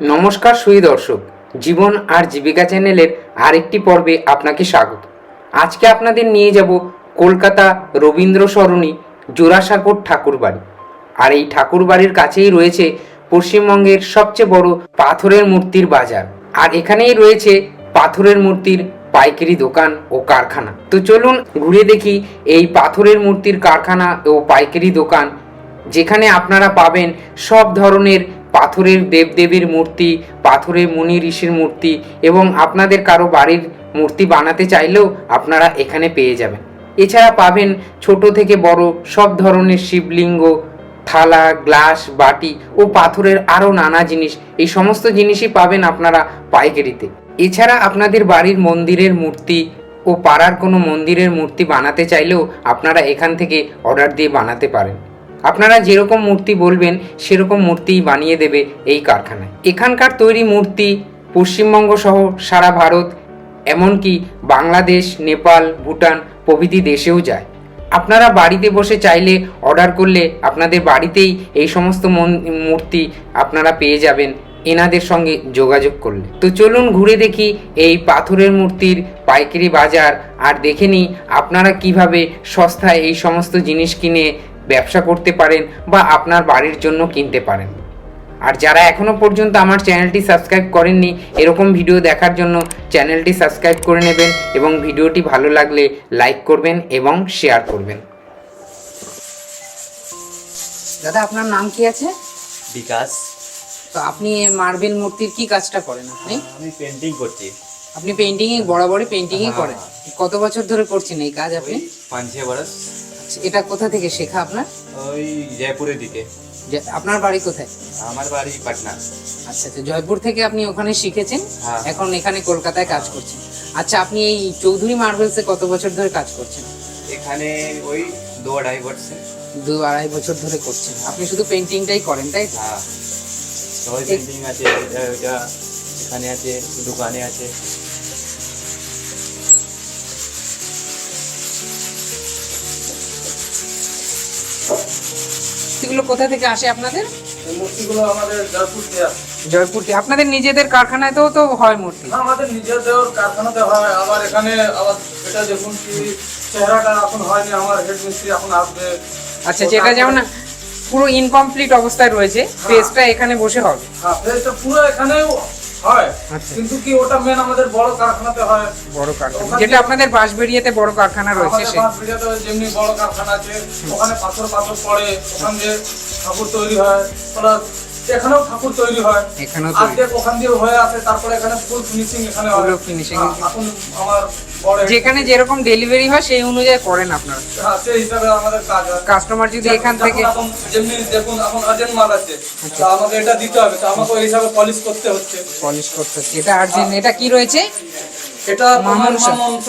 নমস্কার সুই দর্শক, জীবন আর জীবিকা চ্যানেলের আরেকটি পর্বে আপনাকে স্বাগত। আজকে আপনাদের নিয়ে যাব কলকাতা রবীন্দ্র সরণি জোড়াসাঁকোর ঠাকুরবাড়ি আর এই ঠাকুরবাড়ির কাছেই রয়েছে পশ্চিমবঙ্গের সবচেয়ে বড় পাথরের মূর্তির বাজার। আর এখানেই রয়েছে পাথরের মূর্তির পাইকারি দোকান ও কারখানা। তো চলুন ঘুরে দেখি এই পাথরের মূর্তির কারখানা ও পাইকারি দোকান, যেখানে আপনারা পাবেন সব ধরনের পাথরের দেবদেবীর মূর্তি, পাথরের মুনি ঋষির মূর্তি এবং আপনাদের কারও বাড়ির মূর্তি বানাতে চাইলেও আপনারা এখানে পেয়ে যাবেন। এছাড়া পাবেন ছোট থেকে বড় সব ধরনের শিবলিঙ্গ, থালা, গ্লাস, বাটি ও পাথরের আরও নানা জিনিস। এই সমস্ত জিনিসই পাবেন আপনারা পাইকারিতে। এছাড়া আপনাদের বাড়ির মন্দিরের মূর্তি ও পাড়ার কোনো মন্দিরের মূর্তি বানাতে চাইলেও আপনারা এখান থেকে অর্ডার দিয়ে বানাতে পারেন। আপনারা যেরকম মূর্তি বলবেন, সেরকম মূর্তিই বানিয়ে দেবে এই কারখানায়। এখানকার তৈরি মূর্তি পশ্চিমবঙ্গ সহ সারা ভারত, এমনকি বাংলাদেশ, নেপাল, ভুটান প্রভৃতি দেশেও যায়। আপনারা বাড়িতে বসে চাইলে, অর্ডার করলে আপনাদের বাড়িতেই এই সমস্ত মূর্তি আপনারা পেয়ে যাবেন, এনাদের সঙ্গে যোগাযোগ করলে। তো চলুন ঘুরে দেখি এই পাথরের মূর্তির পাইকারি বাজার, আর দেখে নিই আপনারা কীভাবে সস্তায় এই সমস্ত জিনিস কিনে ব্যবসা করতে পারেন বা আপনার বাড়ির জন্য কিনতে পারেন। আর যারা এখনও পর্যন্ত আমার চ্যানেলটি সাবস্ক্রাইব করেননি এরকম ভিডিও দেখার জন্য চ্যানেলটি সাবস্ক্রাইব করে নেবেন এবং ভিডিওটি ভালো লাগলে লাইক করবেন এবং শেয়ার করবেন। দাদা আপনার নাম কি আছে? বিকাশ। তো আপনি মার্বেল মূর্তির কি কাজটা করেন আপনি? আমি পেন্টিং করছি। আপনি পেন্টিং এ বরাবরই পেন্টিং এ করেন। কত বছর ধরে করছেন এই কাজ আপনি? পাঁচ ছ বরস আচ্ছা, এটা কোথা থেকে শেখা আপনার? ওই জয়পুরের দিকে। আপনার বাড়ি কোথায়? আমার বাড়ি পাটনা। আচ্ছা তো জয়পুর থেকে আপনি ওখানে শিখেছেন? হ্যাঁ। এখন এখানে কলকাতায় কাজ করছেন। আচ্ছা আপনি এই চৌধুরী মার্বেলসে কত বছর ধরে কাজ করছেন? এখানে ওই দু আড়াই বছর। দু আড়াই বছর ধরে করছেন। আপনি শুধু পেন্টিংটাই করেন তাই তো? হ্যাঁ। তো পেন্টিং আছে এটা এখানে আছে দোকানে আছে। এগুলো কোথা থেকে আসে আপনাদের? মূর্তিগুলো আমাদের জয়পুর থেকে আসে। জয়পুর থেকে আপনাদের নিজেদের কারখানাতেও তো হয় মূর্তি? আমাদের নিজেদের কারখানাতে হয়। আবার এখানে আবার এটা দেখুন কি চেহারাটা এখন হয়নি আমার হেড মিস্ত্রি এখন আসবে। আচ্ছা যেটা যেমন পুরো ইনকমপ্লিট অবস্থায় রয়েছে ফেসটা এখানে বসে হবে। হ্যাঁ ফেসটা পুরো এখানেও হয়। আচ্ছা। কিন্তু কি ওটা মেন আমাদের বড় কারখানাতে হয়? বড় কারখানা। যেটা আপনাদের বাঁশবেড়িয়াতে বড় কারখানা রয়েছে সে বাঁশবেড়িয়াতে যেমনি বড় কারখানা আছে ওখানে পাথর পাথর পড়ে ওখানে ঠাকুর তৈরি হয়। প্লাস এখানেও ঠাকুর তৈরি হয়। এখানেও তৈরি। ওখান দিয়ে হয়ে আসে তারপরে এখানে ফুল ফিনিশিং এখানে হয়। হ্যাঁ, এখন আমার যেখানে যেরকম ডেলিভারি হয় সেই অনুযায়ী করেন আপনারা। হ্যাঁ, সেই হিসাবে আমাদের কাজ হয়। কাস্টমার যদি এখান থেকে যেমনি দেখুন এখন আর্জেন্ট মাল আছে তা আমাকে এটা দিতে হবে। তা আমাকে ওই হিসাবে পলিশ করতে হচ্ছে। পলিশ করতে হচ্ছে। এটা আর্জেন্ট এটা কি রয়েছে? এটা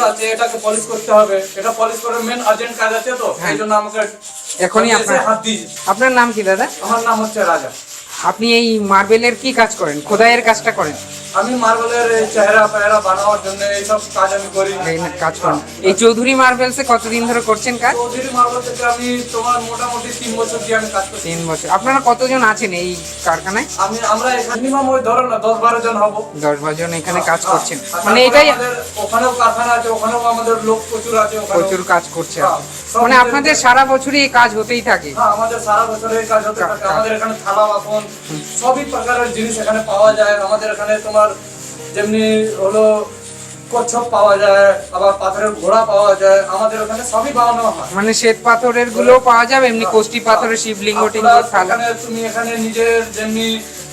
আছে এটাকে পলিশ করতে হবে। এটা পলিশ করার মেন আর্জেন্ট কাজ আছে তো হ্যাঁ। এই জন্য আমাকে এখনই আপনার- হাত দিয়ে আপনার নাম কি দাদা? আমার নাম হচ্ছে রাজা। আপনি এই মার্বেলের কি কাজ করেন? খোদাইয়ের কাজটা করেন। আমি মার্বেলের চেহারা পেহারা বানানোর জন্য এইসব কাজ আমি করি। কাজ করেন এই চৌধুরী মার্বেলসে কতদিন ধরে করছেন কাজ? চৌধুরী মার্বেল থেকে আমি তোমার মোটামুটি তিন বছর দিয়ে আমি কাজ করছি। তিন বছর। আপনারা কতজন আছেন এই কারখানায়? আমি আমরা এখানে মিনিমাম ওই ধরো না দশ বারো জন হব। দশ বারো জন এখানে কাজ করছেন। মানে এটাই আমাদের ওখানেও কারখানা আছে ওখানেও আমাদের লোক প্রচুর আছে প্রচুর কাজ করছে। হ্যাঁ, মানে আপনাদের সারা বছরই এই কাজ হতেই থাকে। হ্যাঁ আমাদের সারা বছর এই কাজ হতে থাকে। আমাদের এখানে থালা বাসন সবই প্রকারের জিনিস এখানে পাওয়া যায়। আমাদের এখানে তোমার যেমনি হলো কচ্ছপ পাওয়া যায় আবার পাথরের ঘোড়া পাওয়া যায় আমাদের ওখানে সবই বানানো হয়। মানে শ্বেত পাথরেরগুলো পাওয়া যাবে এমনি কোষ্টি পাথরের শিবলিঙ্গ তুমি এখানে নিজের যেমনি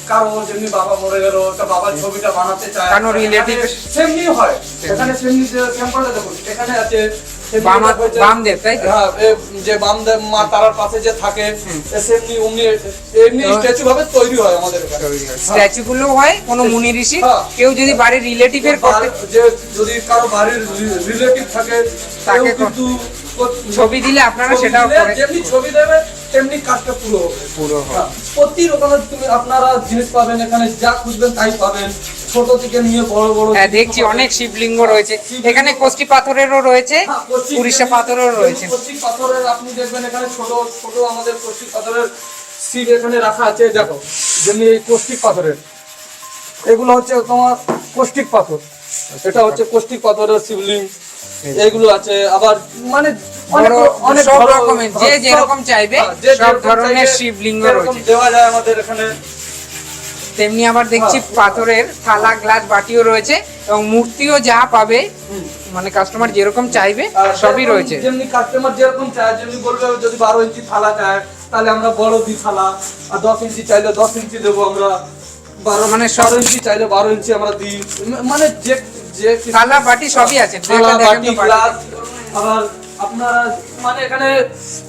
কারও যেমনি বাবা মরে গেল তা বাবার ছবিটা বানাতে চায় কারও relative এর- সেমনি। হয় এখানে সেমনি স্যাম্পলটা দেখুন এখানে আছে বামদেব, তাই হ্যাঁ যে বামদেব মা তারার পাশে যে থাকে সেমনি অমনি এমনি স্ট্যাচু ভাবে তৈরি হয় আমাদের স্ট্যাচু গুলো হয়। কোনো মুনি ঋষি। কেউ যদি বাড়ির রিলেটিভের যে যদি কারও বাড়ির রিলেটিভ থাকে তাকে কিন্তু ছবি দিলে আপনারা সেটাও যেমনি ছবি দেবে তেমনি কাজটা পুরো হবে। পুরো প্রতি রকমের তুমি আপনারা জিনিস পাবেন এখানে যা খুঁজবেন তাই পাবেন। ছোট থেকে নিয়ে বড় বড় হ্যাঁ দেখছি অনেক শিবলিঙ্গ রয়েছে। এখানে কোষ্টি পাথরেরও রয়েছে হ্যাঁ, উড়িষ্যা পাথরেরও রয়েছে। কচি পাথরের আপনি দেখবেন এখানে ছোট ছোট আমাদের কষ্টিক পাথরের শিব এখানে রাখা আছে দেখো যেমনি এই কষ্টিক পাথরের। এগুলো হচ্ছে তোমার কোষ্টিক পাথর। এটা হচ্ছে কোষ্টিক পাথরের শিবলিং এগুলো আছে আবার মানে অনেক অনেক রকমের, যে যেরকম চাইবে, হ্যাঁ, সব ধরনের শিবলিঙ্গ রয়েছে। দেওয়া যায় আমাদের এখানে। তেমনি আবার দেখছি। পাথরের থালা গ্লাস বাটিও রয়েছে এবং মূর্তিও যা পাবে মানে কাস্টমার যেরকম চাইবে সবই রয়েছে। যেমনি কাস্টমার যেরকম চায় যেমনি বলবে যদি বারো ইঞ্চি থালা চায় তাহলে আমরা বড় দিই থালা আর দশ ইঞ্চি চাইলে দশ ইঞ্চি দেবো আমরা। বারো মানে বারো ইঞ্চি চাইলে বারো ইঞ্চি আমরা দিই মানে যে যে থালা বাটি সবই আছে। থালা বাটি। গ্লাস আবার আপনারা মানে এখানে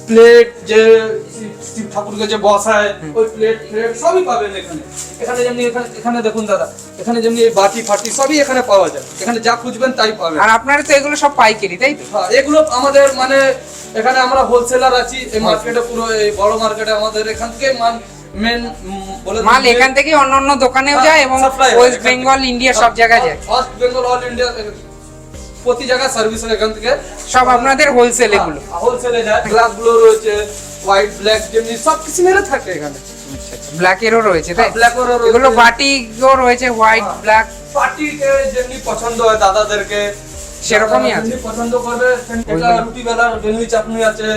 প্লেট যে শিব ঠাকুরকে যে বসায় ওই প্লেট প্লেট সবই পাবেন এখানে। এখানে যেমনি এখানে এখানে দেখুন দাদা এখানে যেমনি এই বাটি ফাটি সবই এখানে পাওয়া যায়। এখানে যা খুঁজবেন তাই পাবেন। আর আপনারা তো এগুলো সব পাইকারি তাই তো? হ্যাঁ, এগুলো আমাদের মানে এখানে আমরা হোলসেলার আছি এই মার্কেটে পুরো এই বড় মার্কেটে আমাদের এখান থেকে মাল মেন বলে মাল এখান থেকে অন্য অন্য দোকানেও যায় এবং হ্যাঁ, হয় ওয়েস্ট বেঙ্গল ইন্ডিয়া সব জায়গায় যায়। ওয়েস্ট বেঙ্গল অল ইন্ডিয়া প্রতি জায়গায় সার্ভিস হয় এখান থেকে সব আপনাদের হোলসেল এগুলো। হোলসেলে যায় গ্লাসগুলো রয়েছে হোয়াইট ব্ল্যাক যেমনি সব কিছু মেরে থাকে এখানে। ব্ল্যাকেরও রয়েছে তাই? ব্ল্যাক রয়েছে। এগুলো বাটিও রয়েছে হোয়াইট হ্যাঁ। ব্ল্যাক পার্টিকে যেমনি পছন্দ হয় দাদাদেরকে। সেরকমই আছে। পছন্দ করবে এটা রুটি বেলার বেলনি চাটনি আছে।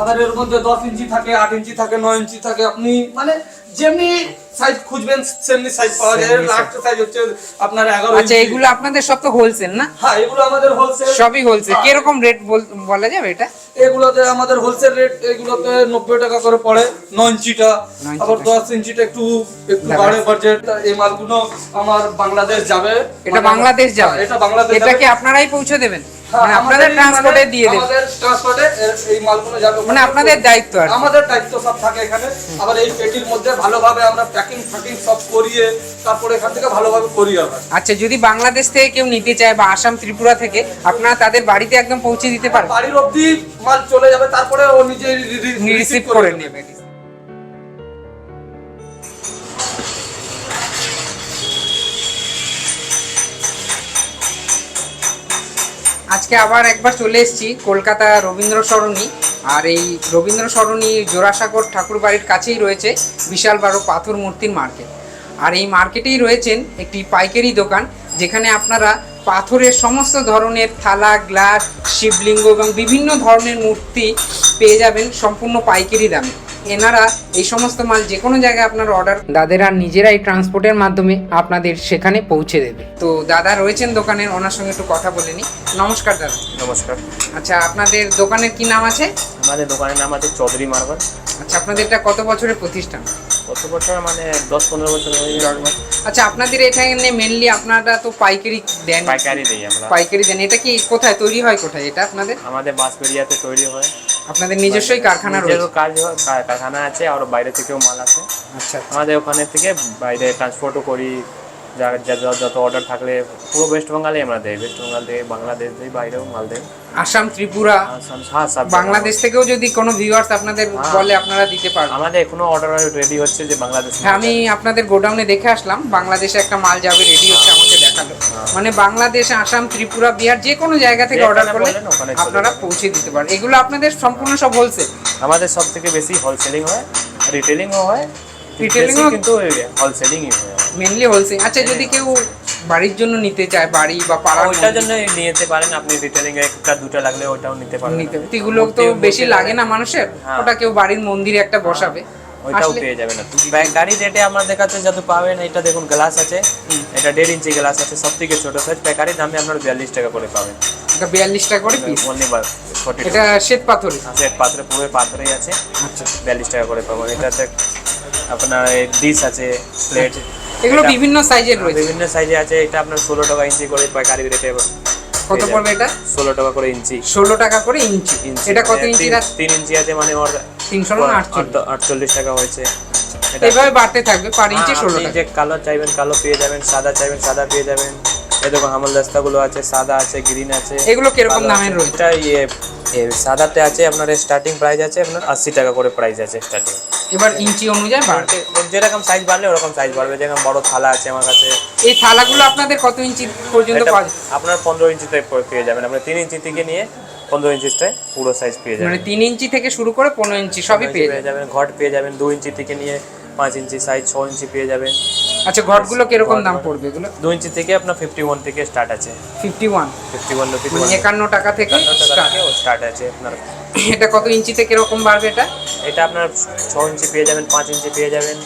আবার এর মধ্যে দশ ইঞ্চি থাকে আট ইঞ্চি থাকে নয় ইঞ্চি থাকে আপনি মানে যেমনি সাইজ খুঁজবেন সেমনি সাইজ পাওয়া যায়। লাস্ট সাইজ হচ্ছে আপনার এগারো আচ্ছা এগুলো আপনাদের সব তো হোলসেল না? হ্যাঁ এগুলো আমাদের হোলসেল সবই হোলসেল কীরকম রেট বলা যাবে এটা? এগুলোতে আমাদের হোলসেল রেট এগুলোতে নব্বই টাকা করে পড়ে নয় ইঞ্চিটা। আবার ইঞ্চিটা। দশ ইঞ্চিটা একটু একটু বাড়ে বাজেট এই মালগুলো আমার বাংলাদেশ যাবে। এটা বাংলাদেশ যাবে? হ্যাঁ, এটা বাংলাদেশ এটা কি আপনারাই পৌঁছে দেবেন? হ্যাঁ, মানে আপনাদের ট্রান্সপোর্টে দিয়ে দেবেন? আমাদের ট্রান্সপোর্টে এই মালগুলো যাবে। মানে আপনাদের দায়িত্ব আর আমাদের দায়িত্ব সব থাকে এখানে। আবার এই পেটির মধ্যে ভালোভাবে আমরা প্যাকিং ফ্যাকিং সব করিয়ে তারপরে এখান থেকে ভালোভাবে করিয়ে আবার। আচ্ছা যদি বাংলাদেশ থেকে কেউ নিতে চায় বা আসাম ত্রিপুরা থেকে আপনারা তাদের বাড়িতে একদম পৌঁছে দিতে পারেন? বাড়ির অবধি মাল চলে যাবে তারপরে ও নিজে রিসিভ করে নেবে। আজকে আবার একবার চলে এসেছি কলকাতা রবীন্দ্র সরণি আর এই রবীন্দ্র সরণি জোড়াসাগর ঠাকুর বাড়ির কাছেই রয়েছে। বিশাল বড় পাথর মূর্তির মার্কেট। আর এই মার্কেটেই রয়েছেন একটি পাইকারি দোকান, যেখানে আপনারা পাথরের সমস্ত ধরনের থালা, গ্লাস, শিবলিঙ্গ এবং বিভিন্ন ধরনের মূর্তি পেয়ে যাবেন সম্পূর্ণ পাইকারি দামে। এনারা এই সমস্ত মাল যে কোনো জায়গায় আপনার অর্ডার দাদারা নিজেরাই ট্রান্সপোর্টের মাধ্যমে আপনাদের সেখানে পৌঁছে দেবে। তো দাদা রয়েছেন দোকানের ওনার সঙ্গে একটু কথা বলে নিই। নমস্কার দাদা। নমস্কার। আচ্ছা আপনাদের দোকানের কি নাম আছে? আমাদের দোকানের নাম আছে চৌধুরী মার্বেল। আচ্ছা আপনাদের এটা কত বছরের প্রতিষ্ঠান? কত বছর? মানে দশ পনেরো বছর হয়ে যাবে আচ্ছা আপনাদের এখানে মেনলি আপনারা তো পাইকারি দেন। পাইকারি দিই আমরা। পাইকারি দেন। এটা কি কোথায়? তৈরি হয় কোথায়? এটা আপনাদের? আমাদের বাঁশবেড়িয়াতে তৈরি হয়। আপনাদের নিজস্বই কারখানা রয়েছে। কাজ কারখানা আছে আর বাইরে থেকেও মাল আছে। আচ্ছা। আমাদের ওখানে থেকে বাইরে ট্রান্সপোর্টও করি। যত অর্ডার থাকলে পুরো ওয়েস্ট বেঙ্গলে আমরা দেই। ওয়েস্ট বেঙ্গল দেই বাংলাদেশ দেই বাইরেও মাল দেই। আসাম ত্রিপুরা আসাম হ্যাঁ সব বাংলাদেশ থেকেও যদি কোনো ভিউয়ার্স আপনাদের হ্যাঁ। বলে আপনারা দিতে পারবেন। আমাদের এখনও অর্ডার রেডি হচ্ছে যে বাংলাদেশ হ্যাঁ আমি আপনাদের গোডাউনে দেখে আসলাম। বাংলাদেশে একটা মাল যাবে রেডি হচ্ছে দেখাল। হ্যাঁ। মানে বাংলাদেশ আসাম ত্রিপুরা বিহার যে কোনো জায়গা থেকে অর্ডার করলে আপনারা পৌঁছে দিতে পারেন। এগুলো আপনাদের সম্পূর্ণ সব হোলসেল আমাদের সব থেকে বেশি হোলসেলিং হয় রিটেলিংও হয় ও- কিন্তু হোলসেলিংই হয়। মেনলি হোলসেল আচ্ছা যদি কেউ বাড়ির জন্য নিতে চায় বাড়ি বা পাড়া ওইটার জন্য নিতে পারেন আপনি রিটেলিং এ একটা দুটো লাগলে ওটাও নিতে পারেন নিতে এগুলো তো বেশি লাগে না মানুষের। হ্যাঁ। ওটা কেউ বাড়ির মন্দিরে একটা বসাবে। ওইটাও পেয়ে যাবেন আপনি। গাড়ি রেটে আমাদের কাছে যত পাবেন এটা দেখুন গ্লাস আছে। এটা দেড় ইঞ্চি গ্লাস আছে সব থেকে ছোট সাইজ প্যাকারি দামে আপনার বিয়াল্লিশ টাকা করে পাবেন। এটা বিয়াল্লিশ টাকা করে পিস অনলি এটা শ্বেত পাথরের সেট পাত্রে পুরো পাত্রেই আছে। আচ্ছা। বিয়াল্লিশ টাকা করে পাবেন। এটাতে আপনার ডিশ আছে প্লেট এগুলো বিভিন্ন সাইজের রয়েছে। বিভিন্ন সাইজে আছে এটা আপনার ষোলো টাকা ইঞ্চি করে পাইকারি রেটে কত পড়বে এটা? ষোলো টাকা করে ইঞ্চি ষোলো টাকা করে ইঞ্চি ইঞ্চি এটা কত মানে ইঞ্চি তিন- তিন ইঞ্চি আছে মানে আটচল্লিশ? আট- আটচল্লিশ টাকা হয়েছে। এভাবে বাড়তে থাকবে পার ইঞ্চি হ্যাঁ, ষোলো যে কালো চাইবেন কালো পেয়ে যাবেন সাদা চাইবেন সাদা পেয়ে যাবেন। এই দেখো হামলগুলো আছে সাদা আছে গ্রিন আছে। এগুলো কীরকম দামের রয়েছে? এটা ইয়ে সাদাতে আছে আপনার স্টার্টিং প্রাইস আছে আপনার আশি টাকা করে প্রাইস আছে স্টার্টিং এবার ইঞ্চি অনুযায়ী বাড়বে। যেরকম সাইজ বাড়লে ওরকম সাইজ বাড়বে। যেরকম বড় থালা আছে আমার কাছে। এই থালাগুলো আপনাদের কত ইঞ্চি পর্যন্ত পাওয়া যায়? আপনার পনেরো ইঞ্চিতে পেয়ে যাবেন। আপনার তিন ইঞ্চি থেকে নিয়ে পনেরো ইঞ্চিটায় পুরো সাইজ পেয়ে যাবেন। মানে তিন ইঞ্চি থেকে শুরু করে পনেরো ইঞ্চি সবই পেয়ে পেয়ে যাবেন ঘট পেয়ে যাবেন দু ইঞ্চি থেকে নিয়ে পাঁচ ইঞ্চি সাইজ ছ ইঞ্চি পেয়ে যাবেন। আচ্ছা ঘটগুলো কীরকম দাম পড়বে এগুলো? দু ইঞ্চি থেকে আপনার ফিফটি ওয়ান থেকে স্টার্ট আছে। ফিফটি ওয়ান ফিফটি ওয়ান একান্ন টাকা থেকে স্টার্ট আছে আপনার। এটা কত ইঞ্চিতে কীরকম বাড়বে এটা? এটা আপনার ছ ইঞ্চি পেয়ে যাবেন পাঁচ ইঞ্চি পেয়ে যাবেন।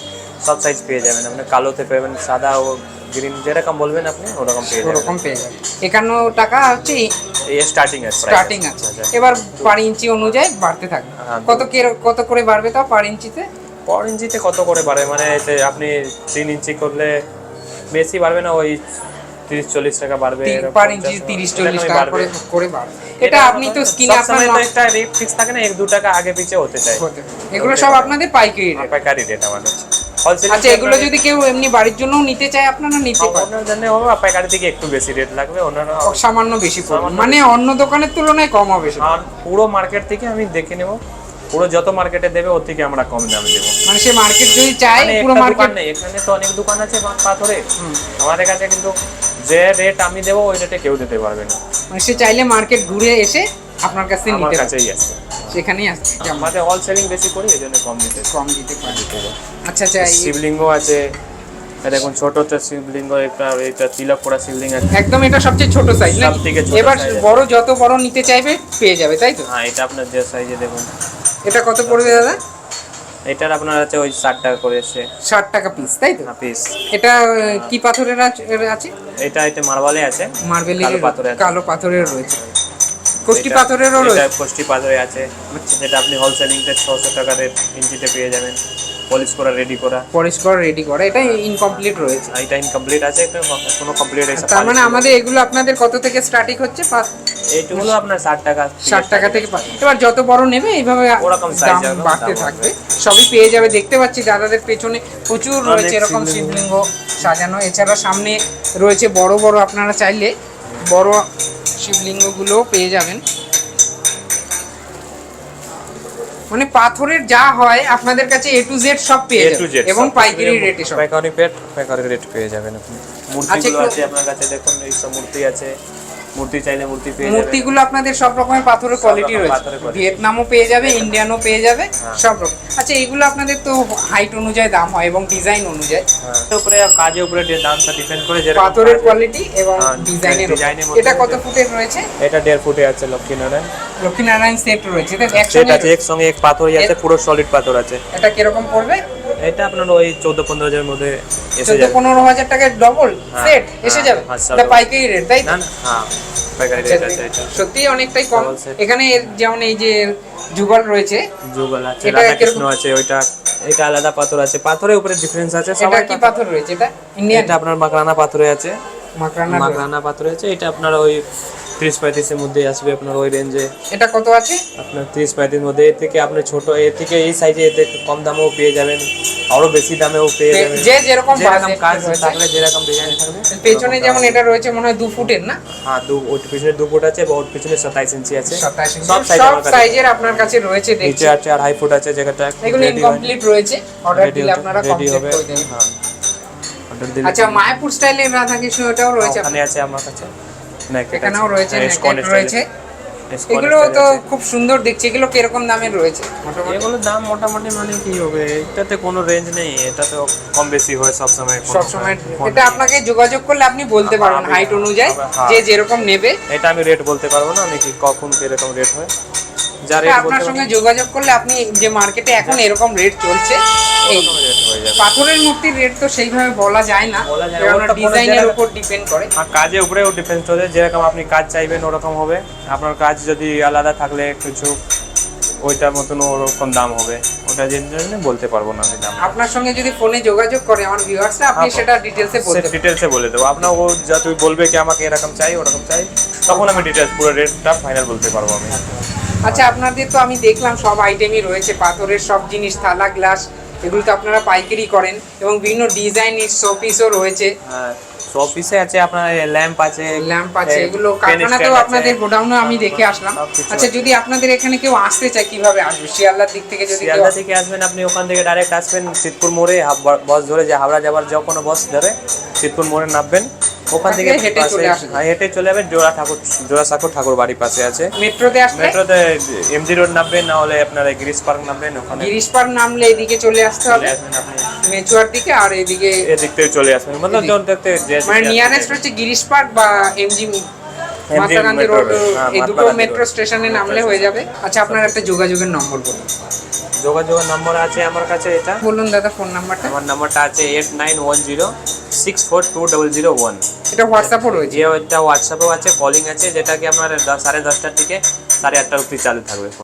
সব সাইজ পেয়ে যাবেন। আপনি কালোতে পেবেন সাদা ও গ্রিন যেরকম বলবেন আপনি ওরকম পেয়ে যাবেন। ওরকম পেয়ে যাবেন। একান্ন টাকা হচ্ছে এই স্টার্টিং আছে স্টার্টিং আছে। এবার পার ইঞ্চি অনুযায়ী বাড়তে থাকবে। হ্যাঁ, কত কত করে বাড়বে তাও পার ইঞ্চিতে পর ইঞ্চিতে কত করে বাড়ে? মানে আপনি তিন ইঞ্চি করলে বেশি বাড়বে না ওই তিরিশ চল্লিশ টাকা বাড়বে পার ইঞ্চি তিরিশ চল্লিশ টাকা করে করে বাড়বে এটা আপনি তো স্কিনে আপনার একটা রেট ফিক্স থাকে না এক দু টাকা আগে পিছে হতে চাই এগুলো সব আপনাদের পাইকারি রেট পাইকারি রেট আমাদের। আচ্ছা এগুলো যদি কেউ এমনি বাড়ির জন্যও নিতে চায় আপনারা নিতে পারেন। আপনার জন্য হবে পাইকারি থেকে একটু বেশি রেট লাগবে ওনারা সামান্য বেশি পড়বে। মানে অন্য দোকানের তুলনায় কম হবে পুরো মার্কেট থেকে আমি দেখে নেব। পুরো যত মার্কেটে দেবে ওর থেকে আমরা কম দামে দেবো। মানে সে মার্কেট যদি চায় মানে পুরো মার্কেট নেই এখানে তো অনেক দোকান আছে পাথরে। আমাদের কাছে কিন্তু যে রেট আমি দেবো ওই রেটে কেউ দিতে পারবে না। মানে সে চাইলে মার্কেট ঘুরে এসে আপনার কাছ নিতে কাছেই আছে। সেখানেই আসছে আমাদের অল সেলিং বেশি করি এই জন্য কম দিতে কম দিতে পারি। আচ্ছা আচ্ছা শিবলিঙ্গ আছে। দেখুন ছোট শিবলিঙ্গ একটা এটা তিলক করা শিবলিঙ্গ আছে। একদম এটা সবচেয়ে ছোট সাইজ না এবার বড় যত বড় নিতে চাইবে পেয়ে যাবে তাই তো? হ্যাঁ এটা আপনার যে সাইজে দেখুন। এটা কত পড়বে দাদা? এটার আপনার আছে ওই ষাট টাকা করে এসে। ষাট টাকা পিস তাই তো? পিস এটা কি পাথরের আছে- এটা এটা মার্বেলে আছে। মার্বেলে কালো পাথরের আছে। কালো পাথরের রয়েছে। কোষ্টি পাথরের পাথরেরও রয়েছে? কোষ্টি পাথরে আছে। যেটা আপনি হোলসেলিং তে ছশো টাকা রেট ইঞ্চিতে পেয়ে যাবেন। পলিশ করা রেডি করা। পলিশ করা রেডি করা এটা ইনকমপ্লিট রয়েছে। এটা ইনকমপ্লিট আছে এটা কোনো কমপ্লিট এসে তার মানে আমাদের এগুলো আপনাদের কত থেকে স্টার্টিং হচ্ছে? এইটুকুলো আপনার ষাট টাকা। ষাট টাকা থেকে এবার যত বড় নেবে এইভাবে ওরকম দাম বাড়তে থাকবে। সবই পেয়ে যাবে দেখতে পাচ্ছি দাদাদের পেছনে প্রচুর রয়েছে এরকম শিবলিঙ্গ। শিবলিঙ্গ সাজানো। এছাড়া সামনে রয়েছে বড় বড় আপনারা চাইলে বড় শিবলিঙ্গগুলোও পেয়ে যাবেন। মানে পাথরের যা হয় আপনাদের কাছে এ টু জেড সব পেয়ে যাবেন এবং পাইকারি রেটে সব। পাইকারি রেট পাইকারি রেট পেয়ে যাবেন আপনি। মূর্তিগুলো আচ্ছা, আছে আপনার কাছে দেখুন এই সব মূর্তি আছে। মূর্তি চাইলে মূর্তি পেয়ে মূর্তিগুলো আপনাদের সব রকমের পাথরের কোয়ালিটি রয়েছে। ভিয়েতনামও পেয়ে যাবে ইন্ডিয়ানও পেয়ে যাবে হ্যাঁ। সব রকম। আচ্ছা এগুলো আপনাদের তো হাইট অনুযায়ী দাম হয় এবং ডিজাইন অনুযায়ী। হ্যাঁ। উপরে কাজের উপরে দামটা ডিপেন্ড করে যেরকম পাথরের কোয়ালিটি এবং হ্যাঁ, ডিজাইনের ডিজাইনের এটা কত ফুটের রয়েছে? এটা দেড় ফুটে আছে লক্ষ্মীনারায়ণ। লক্ষ্মীনারায়ণ সেট রয়েছে। একসঙ্গে আছে একসঙ্গে এক পাথরই আছে পুরো সলিড পাথর আছে। এটা কীরকম পড়বে? এটা আপনার ওই চোদ্দ পনেরো হাজারের মধ্যে এসে যাবে। পনেরো হাজার টাকার ডবল সেট এসে যাবে। হ্যাঁ, এটা পাইকারি রেট তাই না হ্যাঁ পাইকারি রেট আছে এটা। সত্যি অনেকটাই কম। এখানে যেমন এই যে যুগল রয়েছে যুগল আছে এটা কৃষ্ণ আছে ওইটা এটা আলাদা পাথর আছে। পাথরের উপরে ডিফারেন্স আছে এটা সবাই কি পাথর। রয়েছে? এটা ইন্ডিয়ান এটা আপনার মাকরানা পাথরে আছে। মাকরানা মাকরানা পাথরে আছে এটা আপনার ওই ত্রিশ পঁয়ত্রিশের মধ্যে আসবে আপনার ওই রেঞ্জে এটা কত আছে? আপনার ত্রিশ পঁয়ত্রিশ মধ্যে এর থেকে আপনি ছোট এর থেকে এই সাইজে এতে কম দামেও পেয়ে যাবেন। আরও বেশি দামেও পেয়ে যাবেন। যে যেরকম যেরকম কাজ। থাকলে যেরকম ডিজাইন থাকবে পেছনে যেমন এটা রয়েছে মনে হয় দু ফুটের না? হ্যাঁ দু ওর পিছনে দু ফুট আছে বা ওর পিছনে সাতাইশ ইঞ্চি আছে। সব সাইজের আপনার কাছে রয়েছে নিচে আছে আর হাই ফুট আছে যেটা এগুলো ইনকমপ্লিট রয়েছে। অর্ডার দিলে আপনারা কমপ্লিট করে দেবেন। হ্যাঁ আচ্ছা মায়াপুর স্টাইলের রাধা কৃষ্ণ ওটাও রয়েছে ওখানে আছে আমার কাছে। এখানেও রয়েছে হ্যাঁ, রয়েছে। এগুলো তো খুব সুন্দর দেখছি। এগুলো কীরকম দামের রয়েছে? এগুলোর দাম মোটামুটি মানে কি হবে এটাতে কোনো রেঞ্জ নেই এটা তো কম বেশি হয় সব সময় সব সময় এটা আপনাকে যোগাযোগ করলে আপনি বলতে পারবেন আমি- হাইট অনুযায়ী হ্যাঁ। যে যেরকম নেবে। এটা আমি রেট বলতে পারব না আমি কি কখন কীরকম রেট হয়। যা রেট তা আপনার সঙ্গে যোগাযোগ করলে আপনি যে মার্কেটে এখন এরকম রেট চলছে এই হয়ে পাথরের মূর্তির রেট তো সেইভাবে বলা যায় না। ডিজাইনের উপর ডিপেন্ড করে। আর কাজের উপরেও ডিপেন্ড করে যেরকম আপনি কাজ চাইবেন ওরকম হবে। আপনার কাজ যদি আলাদা থাকলে কিছু ওইটার মতন ওরকম দাম হবে। ওটা জন্য বলতে পারব না আমি দাম। আপনার সঙ্গে যদি ফোনে যোগাযোগ করে আমার ভিউয়ার্সরা আপনি হ্যাঁ, সেটা ডিটেলসে বলতে ডিটেলসে বলে দেবো। আপনার ও যা তুই বলবে কি আমাকে এরকম চাই ওরকম চাই তখন আমি ডিটেলস পুরো রেটটা ফাইনাল বলতে পারব আমি। আচ্ছা আপনাদের তো আমি দেখলাম সব আইটেমই রয়েছে পাথরের সব জিনিস থালা গ্লাস এগুলো তো আপনারা পাইকারি করেন এবং বিভিন্ন ডিজাইনের শোপিসও রয়েছে। শোপিসে আছে আপনার ল্যাম্প আছে ল্যাম্প আছে এগুলো কারখানাতেও আপনাদের গোডাউনে আমি দেখে আসলাম। আচ্ছা যদি আপনাদের এখানে কেউ আসতে চায় কীভাবে আসবে? শিয়ালদার দিক থেকে যদি শিয়ালদা থেকে আসবেন আপনি ওখান থেকে ডাইরেক্ট আসবেন চিতপুর মোড়ে বাস ধরে যে হাওড়া যাবার যে কোনো বাস ধরে চিতপুর মোড়ে নামবেন। ওখান থেকে হেঁটে চলে আসবেন। হ্যাঁ হেঁটে চলে যাবেন জোড়া ঠাকুর জোড়া ঠাকুর ঠাকুর বাড়ির পাশে আছে। মেট্রোতে আসলে? মেট্রোতে এমজি রোড নামবেন না হলে আপনার গিরিশ পার্ক নামবেন ওখানে গিরিশ পার্ক নামলে এদিকে চলে আসতে হবে। মেচুয়ার দিকে আর এদিকে এদিক থেকে চলে আসবেন মানে যখন দেখতে যে- মানে নিয়ারেস্ট হচ্ছে গিরিশ পার্ক বা এমজি মহাত্মা গান্ধী রোড হ্যাঁ, এই দুটো মেট্রো স্টেশনে নামলে হয়ে যাবে। আচ্ছা আপনার একটা যোগাযোগের নম্বর বলুন। যোগাযোগের নম্বর আছে আমার কাছে এটা? বলুন দাদা ফোন নাম্বারটা আমার নাম্বারটা আছে eight nine one zero six four two double zero one এটা হোয়াটসঅ্যাপও রয়েছে। ওইটা হোয়াটসঅ্যাপেও আছে কলিং আছে যেটা কি আপনার সাড়ে দশটার থেকে সাড়ে আটটার অবধি চালু থাকবে।